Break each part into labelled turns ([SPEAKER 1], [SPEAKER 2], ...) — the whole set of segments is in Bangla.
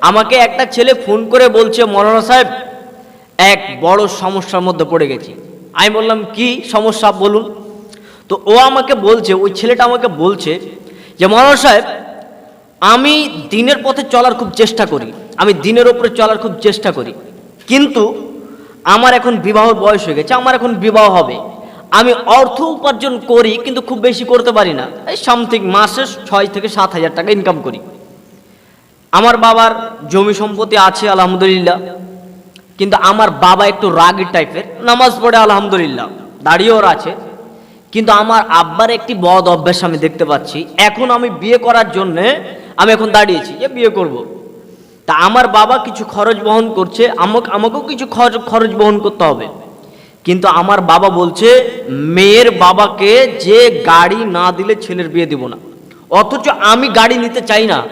[SPEAKER 1] আমাকে একটা ছেলে ফোন করে বলছে, মৌলানা সাহেব, এক বড় সমস্যার মধ্যে পড়ে গেছি। আমি বললাম, কি সমস্যা বলুন। তো ও আমাকে বলছে, ওই ছেলেটা আমাকে বলছে যে, মৌলানা সাহেব, আমি দিনের পথে চলার খুব চেষ্টা করি। আমি দিনের ওপরে চলার খুব চেষ্টা করি। কিন্তু আমার এখন বিবাহর বয়স হয়ে গেছে, আমার এখন বিবাহ হবে। আমি অর্থ উপার্জন করি, কিন্তু খুব বেশি করতে পারি না। এই সামথিং মাসে ছয় থেকে সাত হাজার টাকা ইনকাম করি। আমার বাবার জমি সম্পত্তি আছে, আলহামদুলিল্লাহ। কিন্তু আমার বাবা একটু রাগি টাইপের, নামাজ পড়ে, আলহামদুলিল্লাহ। দাঁড়িয়েও আছে। কিন্তু আমার আব্বার একটি বদ অভ্যাস আমি দেখতে পাচ্ছি। এখন আমি বিয়ে করার জন্যে আমি এখন দাঁড়িয়েছি যে বিয়ে করব। তা আমার বাবা কিছু খরচ বহন করছে, আমাকে, আমাকেও কিছু খরচ খরচ বহন করতে হবে। কিন্তু আমার বাবা বলছে, মেয়ের বাবাকে যে গাড়ি না দিলে ছেলের বিয়ে দিব না। অথচ আমি গাড়ি নিতে চাই না।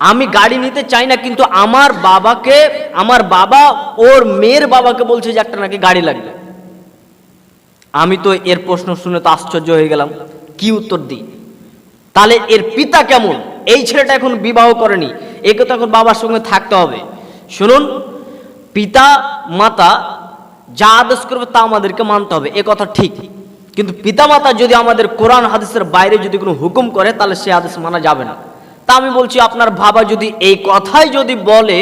[SPEAKER 1] আমি গাড়ি নিতে চাই না, কিন্তু আমার বাবাকে, আমার বাবা ওর মেয়ের বাবাকে বলছে যে একটা নাকি গাড়ি লাগবে। আমি তো এর প্রশ্ন শুনে তো আশ্চর্য হয়ে গেলাম। কি উত্তর দিই? তাহলে এর পিতা কেমন? এই ছেলেটা এখন বিবাহ করেনি, একে তো এখন বাবার সঙ্গে থাকতে হবে। শুনুন, পিতা, মাতা যা আদেশ করবে তা আমাদেরকে মানতে হবে, এ কথা ঠিক। কিন্তু পিতামাতা যদি আমাদের কোরআন, হাদিসের বাইরে যদি কোনো হুকুম করে, তাহলে সে আদেশ মানা যাবে না। তা আমি বলছি, আপনার বাবা যদি এই কথাই যদি বলে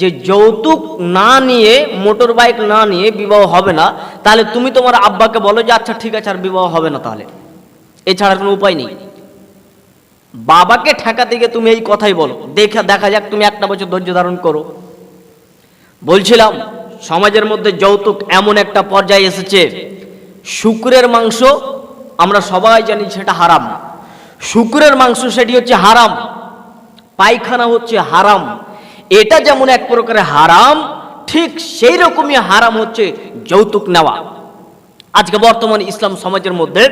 [SPEAKER 1] যে যৌতুক না নিয়ে, মোটর বাইক না নিয়ে বিবাহ হবে না, তাহলে তুমি তোমার আব্বাকে বলো যে আচ্ছা ঠিক আছে, আর বিবাহ হবে না তাহলে। এছাড়া কোনো উপায় নেই। বাবাকে ঠেকাতে গিয়ে তুমি এই কথাই বলো। দেখা দেখা যাক তুমি একটা বছর ধৈর্য ধারণ করো। বলছিলাম, সমাজের মধ্যে যৌতুক এমন একটা পর্যায়ে এসেছে, শুক্রের মাংস, আমরা সবাই জানি সেটা হারাম। শুক্রের মাংস সেটি হচ্ছে হারাম। পায়খানা হচ্ছে হারাম। এটা যেমন এক প্রকারের হারাম, ঠিক সেই রকমই হারাম হচ্ছে যৌতুক নেওয়া। আজকে বর্তমান ইসলাম সমাজের মধ্যে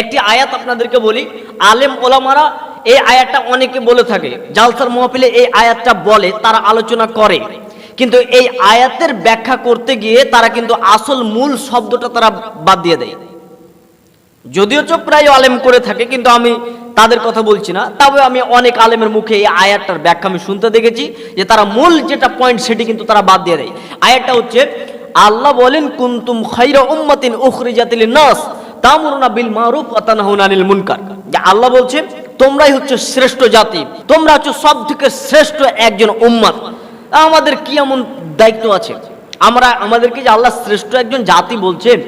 [SPEAKER 1] একটি আয়াত আপনাদেরকে বলি, আলেম ওলামারা এই আয়াতটা অনেকে বলে থাকে, জালসার মহফিলে এই আয়াতটা বলে, তারা আলোচনা করে। কিন্তু এই আয়াতের ব্যাখ্যা করতে গিয়ে তারা কিন্তু আসল মূল শব্দটা তারা বাদ দিয়ে দেয়। যদিও চোখ প্রায় আলেম করে থাকে, কিন্তু আমি তাদের কথা বলছি না। তবে আমি অনেক আলেমের মুখে এই আয়াতটার ব্যাখ্যা আমি শুনতে দেখেছি যে তারা মূল যেটা পয়েন্ট সেটি কিন্তু তারা বাদ দিয়ে দেয়। আয়াতটা হচ্ছে, আল্লাহ বলেন, কুন্তুম খাইরা উম্মাতিন উখরিজাতিল নাস তামুরুনা বিল মারুফ ওয়া তানহাউনা আনিল মুনকার। যে আল্লাহ বলছে, তোমরাই হচ্ছে শ্রেষ্ঠ জাতি, তোমরা হচ্ছে সব থেকে শ্রেষ্ঠ একজন উম্মাত। আমাদের কি এমন দায়িত্ব আছে? আমরা, আমাদেরকে যে আল্লাহ শ্রেষ্ঠ একজন জাতি বলছেন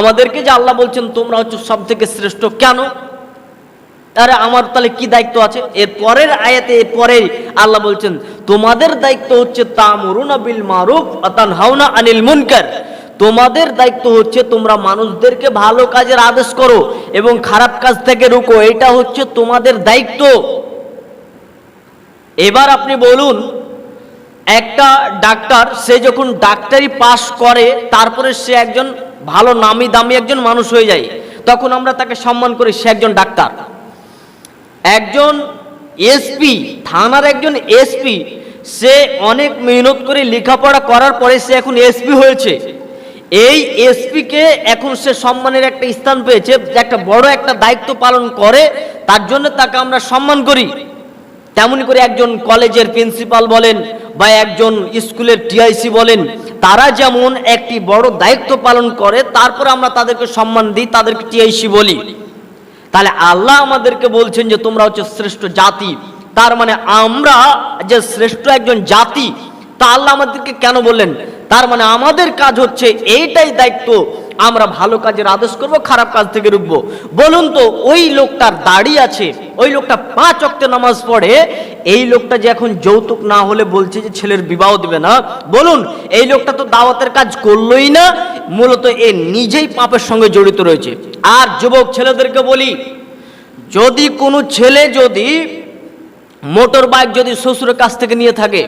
[SPEAKER 1] আমাদেরকে যে আল্লাহ বলছেন, তোমরা হচ্ছে সব থেকে শ্রেষ্ঠ কেন? আরে আমার তাহলে কি দায়িত্ব আছে? এর পরের আয়াতে, এর পরেই আল্লাহ বলছেন, তোমাদের দায়িত্ব হচ্ছে তামরুনা বিল মারুফ আতান হাওনা আনিল মুনকার। তোমাদের দায়িত্ব হচ্ছে তোমরা মানুষদেরকে ভালো কাজের আদেশ করো এবং খারাপ কাজ থেকে রুকো। এটা হচ্ছে তোমাদের দায়িত্ব। এবার আপনি বলুন, একটা ডাক্তার, সে যখন ডাক্তারি পাশ করে, তারপরে সে একজন ভালো নামি দামি একজন মানুষ হয়ে যায়, তখন আমরা তাকে সম্মান করি, সে একজন ডাক্তার। একজন এসপি, থানার একজন এসপি, সে অনেক মেহনত করে লেখাপড়া করার পরে সে এখন এসপি হয়েছে। এই এসপিকে এখন সে সম্মানের একটা স্থান পেয়েছে একটা বড় একটা দায়িত্ব পালন করে, তার জন্য তাকে আমরা সম্মান করি। তেমনি করে একজন কলেজের প্রিন্সিপাল বলেন বা একজন স্কুলের টিআইসি বলেন, তারা যেমন একটি বড় দায়িত্ব পালন করে, তারপর আমরা তাদেরকে সম্মান দিই, তাদেরকে টিআইসি বলি। তাহলে আল্লাহ আমাদেরকে বলছেন যে তোমরা হচ্ছে শ্রেষ্ঠ জাতি। তার মানে আমরা যে শ্রেষ্ঠ একজন জাতি, তা আল্লাহ আমাদেরকে কেন বললেন? তার মানে আমাদের কাজ হচ্ছে এইটাই দায়িত্ব আমরা ভালো কাজের আদেশ করব, খারাপ কাজ থেকে রুখবো। বলুন তো, ওই লোকটার দাড়ি আছে, ওই লোকটা পাঁচ অক্টে নামাজ পড়ে, এই লোকটা যে এখন যৌতুক না হলে বলছে যে ছেলের বিবাহ দেবে না। বলুন, এই লোকটা তো দাওয়াতের কাজ করলোই না, মূলত এ নিজেই পাপের সঙ্গে জড়িত রয়েছে। আর যুবক ছেলেদেরকে বলি, যদি কোনো ছেলে যদি মোটর বাইক যদি শ্বশুরের কাছ থেকে নিয়ে থাকে,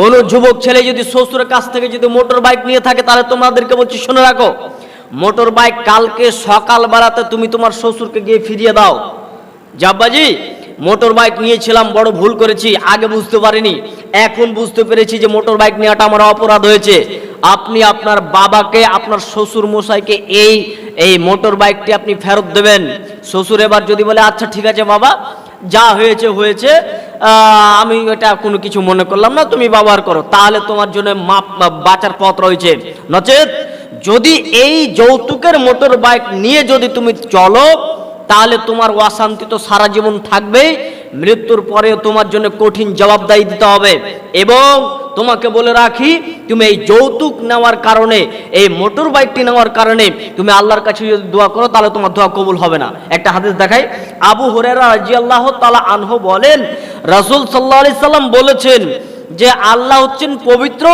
[SPEAKER 1] কোনো যুবক ছেলে যদি শ্বশুরের কাছ থেকে যদি মোটর বাইক নিয়ে থাকে, তাহলে তোমাদেরকে বলছি, শুনে রাখো। মোটর বাইক কালকে সকাল বেলাতে তুমি তোমার শ্বশুরকে গিয়ে ফিরিয়ে দাও। জাব্বাজি মোটর বাইক নিয়েছিলাম, বড় ভুল করেছি, আগে বুঝতে পারিনি। এখন বুঝতে পেরেছি যে মোটর বাইক নেওয়াটা আমার অপরাধ হয়েছে। আপনি আপনার বাবাকে, আপনার শ্বশুর মশাইকে এই এই মোটর বাইকটি আপনি ফেরত দেবেন। শ্বশুর এবার যদি বলে আচ্ছা ঠিক আছে বাবা, যা হয়েছে হয়েছে আমি এটা কোনো কিছু মনে করলাম না, তুমি ব্যবহার করো। তাহলে তোমার জন্য মাপ, বাঁচার পথ রয়েছে। নচেত যদি এই যৌতুকের মোটর বাইক নিয়ে যদি তুমি চলো, তাহলে তোমার অশান্তি তো সারা জীবন থাকবেই মৃত্যুর পরে তোমার জন্য কঠিন জবাবদাহি দিতে হবে। এবং তোমাকে বলে রাখি, তুমি এই যৌতুক নেওয়ার কারণে, এই মোটর বাইকটি নেওয়ার কারণে তুমি আল্লাহর কাছে যদি দোয়া করো, তাহলে তোমার দোয়া কবুল হবে না। একটা হাদিস দেখাই, আবু হুরেরা রাজিয়াল্লাহ তালা আনহু বলেন, রাসুল সাল্লাহ আলি সাল্লাম বলেছেন যে আল্লাহ হচ্ছেন পবিত্র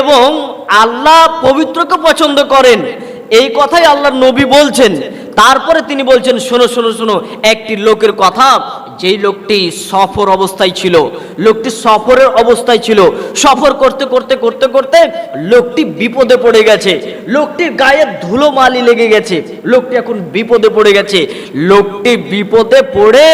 [SPEAKER 1] এবং আল্লাহ পবিত্রকে পছন্দ করেন। এই কথাই আল্লাহর নবী বলছেন। তারপরে তিনি বলছেন, শোনো শোনো শোনো, একটি লোকের কথা, যেই লোকটি সফর অবস্থায় ছিল, লোকটি সফরের অবস্থায় ছিল, সফর করতে করতে করতে করতে লোকটি বিপদে পড়ে গেছে। লোকটির গায়ে ধুলো মালি লেগে গেছে। লোকটি এখন বিপদে পড়ে গেছে। লোকটি বিপদে পড়ে,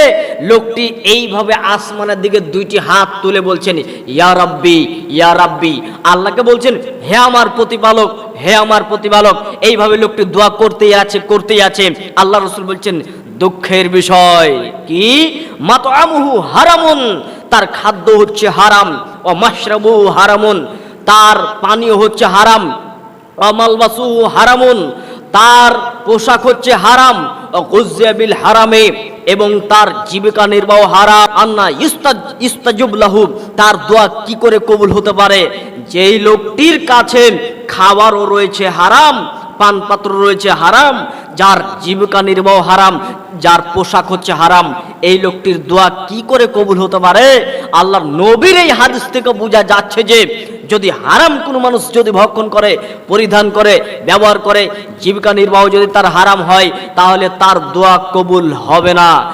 [SPEAKER 1] লোকটি এইভাবে আসমানের দিকে দুইটি হাত তুলে বলছেন, ইয়া রাব্বি ইয়া রাব্বি। আল্লাহকে বলছেন, হে আমার প্রতিপালক হে আমার প্রতিপালক, এইভাবে লোকটি দোয়া করতেই আছে করতেই আছে। আল্লাহ রসুল বলছেন, দুঃখের বিষয় কি? মাতআমুহু হারামুন, তার খাদ্য হচ্ছে হারাম। ও মাশরাবু হারামুন, তার পানীয় হচ্ছে হারাম। অমালবাসু হারামুন, তার পোশাক হচ্ছে হারাম। গুজিয়াবিল হারামে, এবং তার জীবিকা নির্বাহ হারাম। আন্না ইস্তাজ ইস্তাজুবলাহু তার দোয়া কি করে কবুল হতে পারে? যেই লোকটির কাছে খাবারও রয়েছে হারাম, পানপাত্র রয়েছে হারাম, যার জীবিকা নির্বাহ হারাম, যার পোশাক হচ্ছে হারাম। এই লোকটির দোয়া কি করে কবুল হতে পারে? আল্লাহর নবীর এই হাদিস থেকে বোঝা যাচ্ছে যে, যদি হারাম কোনো মানুষ যদি ভক্ষণ করে, পরিধান করে, ব্যবহার করে, জীবিকা নির্বাহ যদি তার হারাম হয়, তাহলে তার দোয়া কবুল হবে না।